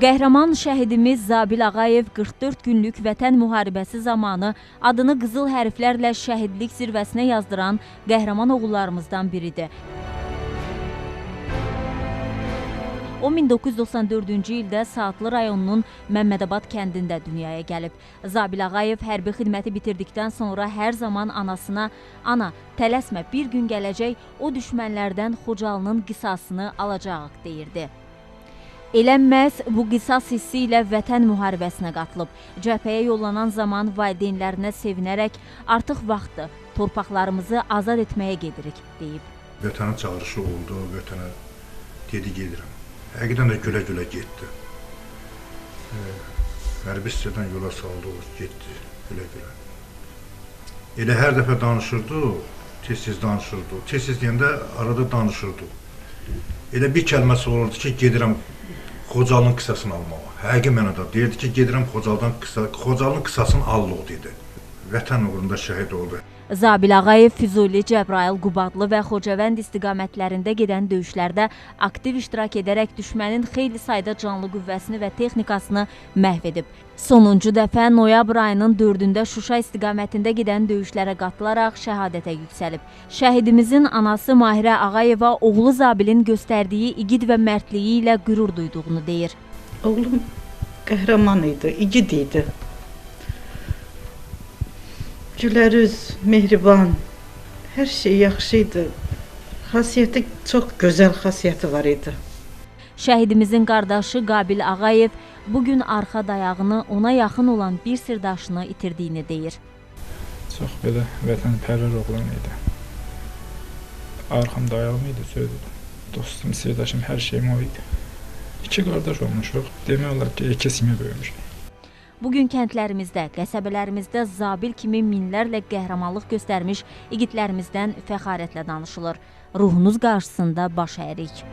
Qəhrəman şəhidimiz Zabil Ağayev 44 günlük vətən müharibəsi zamanı adını qızıl hərflərlə şəhidlik zirvəsinə yazdıran qəhrəman oğullarımızdan biridir. O 1994-cü ildə Saatlı rayonunun Məmmədabad kəndində dünyaya gəlib. Zabil Ağayev hərbi xidməti bitirdikdən sonra hər zaman anasına "Ana, tələsmə, bir gün gələcək, o düşmənlərdən Xocalının qisasını alacağıq" deyirdi. Elə məhz bu qisas hissi ilə vətən müharibəsinə qatılıb. Cəbhəyə yollanan zaman valideynlərinə sevinərək artıq vaxtdır, torpaqlarımızı azad etməyə gedirik deyib. Vətənə çağırışı oldu, vətənə dedi gedirəm. Həqiqətən də gülə-gülə getdi. E, Hərbi hissədən yola saldı, getdi gülə-gülə. Elə hər dəfə danışırdı, tez-tez danışırdı. Tez-tez deyəndə arada danışırdı. Elə bir kəlməsi olurdu ki, gedirəm Xocalının qısasını almağa. Həqiqi mənada deyirdi ki, gedirəm Xocaldan qısa, Xocalının qısasını allıq dedi. Vətən uğrunda şəhid oldu. Zabil Ağayev Füzuli, Cəbrayıl, Qubadlı və Xocavənd istiqamətlərində gedən döyüşlərdə aktiv iştirak edərək düşmənin xeyli sayda canlı qüvvəsini və texnikasını məhv edib. Sonuncu dəfə noyabr ayının 4-də Şuşa istiqamətində gedən döyüşlərə qatılaraq şəhadətə yüksəlib. Şəhidimizin anası Mahirə Ağayeva oğlu Zabilin göstərdiyi igid və mərdliyi ilə qürur duyduğunu deyir. Oğlum qəhrəman idi, igid idi. Gülərüz, mehriban, hər şey yaxşı idi. Xasiyyəti çox gözəl xasiyyəti var idi. Şəhidimizin qardaşı Qabil Ağayev bu gün arxa dayağını ona yaxın olan bir sirdaşını itirdiyini deyir. Çox belə vətənpərvər oğlan idi. Arxam dayalı idi, sözdür. Dostum, sirdaşım, hər şeyim o idi. İki qardaş olmuşuq. Demək olar ki, iki simə böyümüşük. Bu gün kəndlərimizdə, qəsəbələrimizdə Zabil kimi minlərlə qəhrəmanlıq göstərmiş igidlərimizdən fəxarətlə danışılır. Ruhunuz qarşısında baş əyirik.